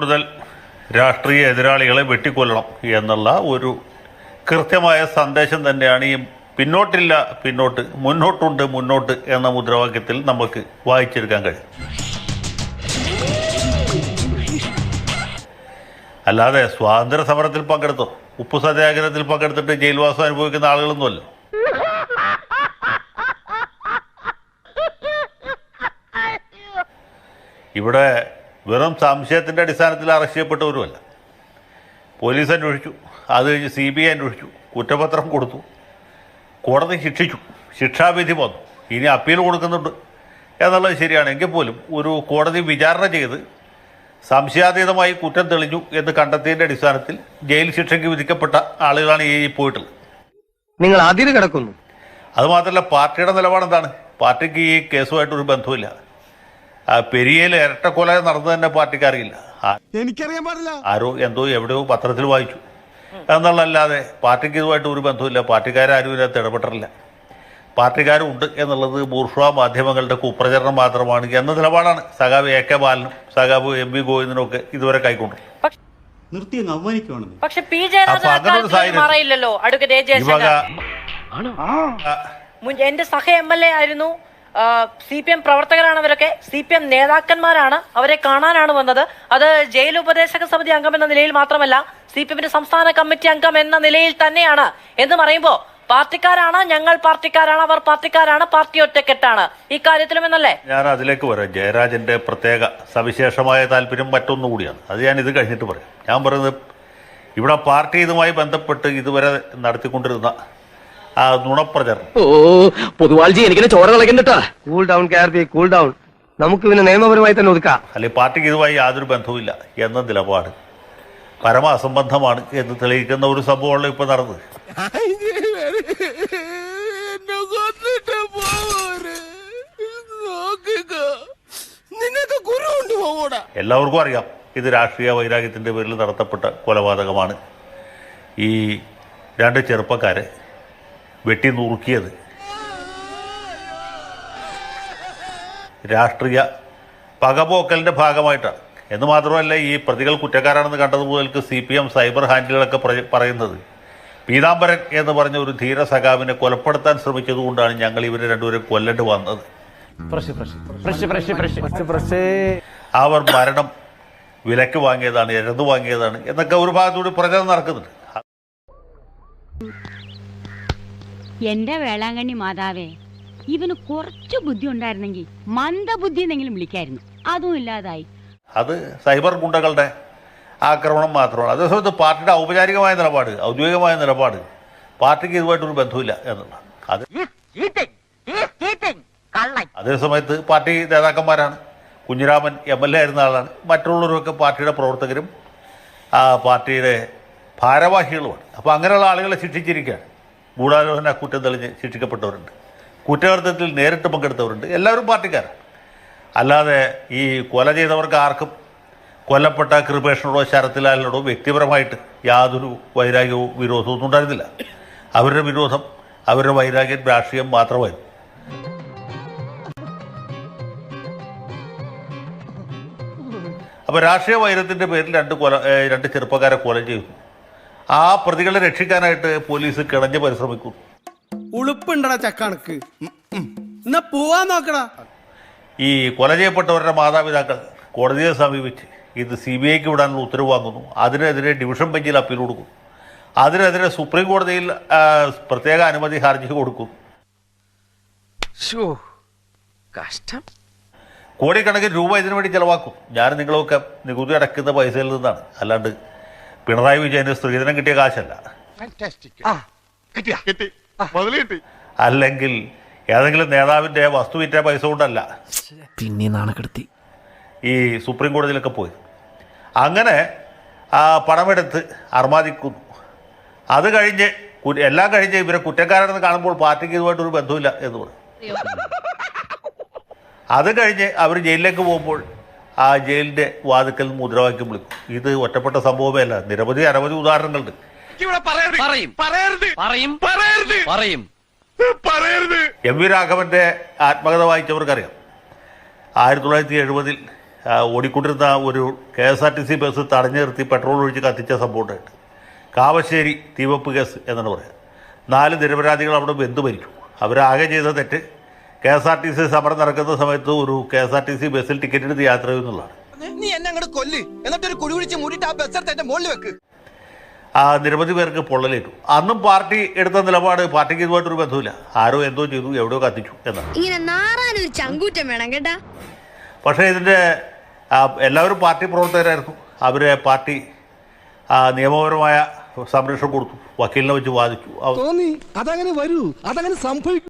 കൂടുതൽ രാഷ്ട്രീയ എതിരാളികളെ വെട്ടിക്കൊല്ലണം എന്നുള്ള ഒരു കൃത്യമായ സന്ദേശം തന്നെയാണ് ഈ പിന്നോട്ടില്ല പിന്നോട്ട് മുന്നോട്ടുണ്ട് മുന്നോട്ട് എന്ന മുദ്രാവാക്യത്തിൽ നമുക്ക് വായിച്ചെടുക്കാൻ കഴിയും. അല്ലാതെ സ്വാതന്ത്ര്യ സമരത്തിൽ പങ്കെടുത്തോ ഉപ്പു സത്യാഗ്രഹത്തിൽ പങ്കെടുത്തിട്ട് ജയിൽവാസം അനുഭവിക്കുന്ന ആളുകളൊന്നുമല്ല. ഇവിടെ വെറും സംശയത്തിന്റെ അടിസ്ഥാനത്തിൽ അറസ്റ്റ് ചെയ്യപ്പെട്ടവരുമല്ല. പോലീസ് അന്വേഷിച്ചു. അത് കഴിഞ്ഞ് സി ബി ഐ അന്വേഷിച്ചു. കുറ്റപത്രം കൊടുത്തു. കോടതി ശിക്ഷിച്ചു. ശിക്ഷാവിധി വന്നു. ഇനി അപ്പീൽ കൊടുക്കുന്നുണ്ട് എന്നുള്ളത് ശരിയാണ്. എങ്കിൽ പോലും ഒരു കോടതി വിചാരണ ചെയ്ത് സംശയാതീതമായി കുറ്റം തെളിഞ്ഞു എന്ന് കണ്ടെത്തിയതിന്റെ അടിസ്ഥാനത്തിൽ ജയിൽ ശിക്ഷയ്ക്ക് വിധിക്കപ്പെട്ട ആളുകളാണ് ഈ പോയിട്ടുള്ളത്. നിങ്ങൾ അതിര് കിടക്കുന്നു. അതുമാത്രമല്ല പാർട്ടിയുടെ നിലപാട് എന്താണ് പാർട്ടിക്ക് ഈ കേസുമായിട്ടൊരു ബന്ധമില്ല പെരിയയിൽ ഇരട്ടക്കൊല നടന്നു തന്നെ പാർട്ടിക്ക് അറിയില്ല. എനിക്കറിയാൻ പാടില്ല. ആരോ എന്തോ എവിടെയോ പത്രത്തിൽ വായിച്ചു. എന്നുള്ളതല്ലാതെ പാർട്ടിക്ക് ഇതുമായിട്ട് ഒരു ബന്ധമില്ല പാർട്ടിക്കാരും ഇതിനകത്ത് ഇടപെട്ടിട്ടില്ല. പാർട്ടിക്കാരും ഉണ്ട് എന്നുള്ളത് ബൂർഷ്വ മാധ്യമങ്ങളുടെ കുപ്രചരണം മാത്രമാണ് എന്ന നിലപാടാണ് സഖാവ് എ കെ ബാലനും സഖാവ് എം വി ഗോവിന്ദനും ഒക്കെ ഇതുവരെ കൈക്കൊണ്ടു നിർത്തി അവമാനിക്കുവാണെന്ന്. പക്ഷെ പി ജയരാജൻ എന്റെ സഹ എം എൽ എ ആയിരുന്നു. സി പി എം പ്രവർത്തകരാണ് അവരൊക്കെ സി പി എം നേതാക്കന്മാരാണ് അവരെ കാണാനാണ് വന്നത്. അത് ജയിൽ ഉപദേശക സമിതി അംഗം എന്ന നിലയിൽ മാത്രമല്ല സി പി എമ്മിന്റെ സംസ്ഥാന കമ്മിറ്റി അംഗം എന്ന നിലയിൽ തന്നെയാണ്. എന്ന് പറയുമ്പോ പാർട്ടിക്കാരാണ് ഞങ്ങൾ പാർട്ടിക്കാരാണ് അവർ പാർട്ടിക്കാരാണ് പാർട്ടി ഒറ്റക്കെട്ടാണ്. ഇക്കാര്യത്തിലും എന്നല്ലേ? ഞാൻ അതിലേക്ക് വരാം. ജയരാജന്റെ പ്രത്യേക സവിശേഷമായ താല്പര്യം മറ്റൊന്നുകൂടിയാണ് അത് ഞാൻ ഇത് കഴിഞ്ഞിട്ട് പറയാം. ഞാൻ പറയുന്നത് ഇവിടെ പാർട്ടി ഇതുമായി ബന്ധപ്പെട്ട് ഇതുവരെ നടത്തിക്കൊണ്ടിരുന്ന ആ നുണപ്രചരണം. ഓ പൊതുവാൾജി എനിക്കിനെ ചോര തിളക്കണ്ടട്ടാ. Cool down K R P cool down നമുക്ക് പിന്നെ നിയമപരമായി തന്നെ ഒതുക്കാം. അല്ലെങ്കിൽ പാർട്ടിക്ക് ഇതുമായി യാതൊരു ബന്ധവുമില്ല എന്ന നിലപാട്. പരമ അസംബന്ധമാണ് എന്ന് തെളിയിക്കുന്ന ഒരു സംഭവമാണ് ഇപ്പൊ നടന്നത്. എല്ലാവർക്കും അറിയാം ഇത് രാഷ്ട്രീയ വൈരാഗ്യത്തിന്റെ പേരിൽ നടത്തപ്പെട്ട കൊലപാതകമാണ്. ഈ രണ്ട് ചെറുപ്പക്കാരെ വെട്ടി നുറുക്കിയത് രാഷ്ട്രീയ പകപോക്കലിന്റെ ഭാഗമായിട്ടാണ്. എന്ന് മാത്രമല്ല ഈ പ്രതികൾ കുറ്റക്കാരാണെന്ന് കണ്ടത് മുതൽക്ക് സി പി എം സൈബർ ഹാൻഡിലുകളൊക്കെ പറ- പറയുന്നത്. പീതാംബരൻ എന്ന് പറഞ്ഞ ഒരു ധീര സഖാവിനെ കൊലപ്പെടുത്താൻ ശ്രമിച്ചതുകൊണ്ടാണ് ഞങ്ങൾ ഇവരെ രണ്ടുപേരെ കൊല്ലണ്ട് വന്നത്. അവർ മരണം വിലക്ക് വാങ്ങിയതാണ് എഴുതു വാങ്ങിയതാണ് എന്നൊക്കെ ഒരു ഭാഗത്തുകൂടി പ്രചരണം നടക്കുന്നുണ്ട്. എന്റെ വേളാങ്കണ്ണി മാതാവേ ഇവന് കുറച്ച് ബുദ്ധി ഉണ്ടായിരുന്നെങ്കിൽ മന്ദബുദ്ധി എന്നെങ്കിലും വിളിക്കായിരുന്നു. അതും ഇല്ലാതായി. അത് സൈബർ ഗുണ്ടകളുടെ ആക്രമണം മാത്രമാണ്. അതേസമയത്ത് പാർട്ടിയുടെ ഔപചാരികമായ നിലപാട് ഔദ്യോഗികമായ നിലപാട് പാർട്ടിക്ക് ഇതുമായിട്ടൊരു ബന്ധമില്ല എന്നുള്ള അത് അതേസമയത്ത് പാർട്ടി നേതാക്കന്മാരാണ്. കുഞ്ഞിരാമൻ എം എൽ എ ആയിരുന്ന ആളാണ്. മറ്റുള്ളവരൊക്കെ പാർട്ടിയുടെ പ്രവർത്തകരും ആ പാർട്ടിയുടെ ഭാരവാഹികളുമാണ്. അപ്പോൾ അങ്ങനെയുള്ള ആളുകളെ ശിക്ഷിച്ചിരിക്കുകയാണ്. ഗൂഢാലോചന കുറ്റം തെളിഞ്ഞ് ശിക്ഷിക്കപ്പെട്ടവരുണ്ട്. കുറ്റകൃത്യത്തിൽ നേരിട്ട് പങ്കെടുത്തവരുണ്ട്. എല്ലാവരും പാർട്ടിക്കാരാണ് അല്ലാതെ ഈ കൊല ചെയ്തവർക്ക് ആർക്കും കൊല്ലപ്പെട്ട കൃപേഷനോടോ ശരത്ലാലിനോടോ വ്യക്തിപരമായിട്ട് യാതൊരു വൈരാഗ്യവും വിരോധവും ഒന്നും ഉണ്ടായിരുന്നില്ല. അവരുടെ വിരോധം അവരുടെ വൈരാഗ്യം രാഷ്ട്രീയം മാത്രമായിരുന്നു. അപ്പോൾ രാഷ്ട്രീയ വൈരത്തിന്റെ പേരിൽ രണ്ട് കൊല രണ്ട് ചെറുപ്പക്കാരെ കൊല ചെയ്തു. ആ പ്രതികളെ രക്ഷിക്കാനായിട്ട് പോലീസ് കിടഞ്ഞ് പരിശ്രമിക്കും. ഉളുപ്പുണ്ടടാ ചക്കണക്ക്. എന്നാ പോവാൻ നോക്കടാ. ഈ കൊല ചെയ്യപ്പെട്ടവരുടെ മാതാപിതാക്കൾ കോടതിയെ സമീപിച്ച് ഇത് സി ബി ഐക്ക് വിടാനുള്ള ഉത്തരവ് വാങ്ങുന്നു. അതിനെതിരെ ഡിവിഷൻ ബെഞ്ചിൽ അപ്പീൽ കൊടുക്കും. അതിനെതിരെ സുപ്രീം കോടതിയിൽ പ്രത്യേക അനുമതി ഹർജി കൊടുക്കും. കഷ്ടം. കോടിക്കണക്കിന് രൂപ ഇതിനു വേണ്ടി ചെലവാക്കും. ഞാൻ നിങ്ങളൊക്കെ നികുതി അടക്കുന്ന പൈസയിൽ നിന്നാണ്. അല്ലാണ്ട് പിണറായി വിജയന് സ്ത്രീധനം കിട്ടിയ കാശല്ല. അല്ലെങ്കിൽ ഏതെങ്കിലും നേതാവിന്റെ വസ്തു വിറ്റ പൈസ കൊണ്ടല്ല. പിന്നെ നാണക്കെടുത്തി. ഈ സുപ്രീം കോടതിയിലൊക്കെ പോയി. അങ്ങനെ ആ പണമെടുത്ത് അർമാദിക്കുന്നു. അത് കഴിഞ്ഞ് എല്ലാം കഴിഞ്ഞ് ഇവരെ കുറ്റക്കാരനെന്ന് കാണുമ്പോൾ പാർട്ടിക്ക് ഇതുമായിട്ടൊരു ബന്ധമില്ല എന്ന് പറയും അത് കഴിഞ്ഞ് അവർ ജയിലിലേക്ക് പോകുമ്പോൾ ആ ജയിലിന്റെ വാതിക്കൽ മുദ്രാവാക്യം വിളിക്കും. ഇത് ഒറ്റപ്പെട്ട സംഭവമേ അല്ല നിരവധി അനവധി ഉദാഹരണങ്ങളുണ്ട്. എം വി രാഘവന്റെ ആത്മകഥ വായിച്ചവർക്കറിയാം. ആയിരത്തി തൊള്ളായിരത്തി എഴുപതിൽ ഓടിക്കൊണ്ടിരുന്ന ഒരു K S R T C bus തടഞ്ഞു നിർത്തി പെട്രോൾ ഒഴിച്ച് കത്തിച്ച സംഭവം ഉണ്ടായിട്ട് കാവശ്ശേരി തീവപ്പ് കേസ് എന്നാണ് പറയുക നാല് നിരപരാധികൾ അവിടെ ബന്ധു മരിച്ചു. അവരാകെ ചെയ്ത തെറ്റ് K S R T C സമരം നടക്കുന്ന സമയത്ത് ഒരു K S R T C ബസ്സിൽ ടിക്കറ്റ് എടുത്ത് യാത്ര ചെയ്യുന്നുള്ളതാണ്. നീ എന്നെ അങ്ങോട്ട് കൊല്ല്. കുഴി കുഴിച്ച് മൂടിയിട്ട് ആ ബസ് എടുത്ത് എന്റെ മുകളിൽ വെക്ക്. ആ നിരവധി പേർക്ക് പൊള്ളലേറ്റു. അന്നും പാർട്ടി എടുത്ത നിലപാട് പാർട്ടിക്ക് ഇതുമായിട്ടൊരു ബന്ധമില്ല ആരോ എന്തോ ചെയ്തു എവിടെയോ കത്തിച്ചു എന്നാണ്. ഇങ്ങനെ നാറാനൊരു ചങ്കൂറ്റം വേണം കേട്ടാ. പക്ഷേ ഇതിന്റെ എല്ലാവരും പാർട്ടി പ്രവർത്തകരായിരുന്നു. അവരെ പാർട്ടി ആ, നിയമപരമായ സംരക്ഷണം കൊടുത്തു. വക്കീലിനെ വെച്ച് വാദിച്ചു. അതങ്ങനെ വരൂ. അതങ്ങനെ സംഭവിക്കും.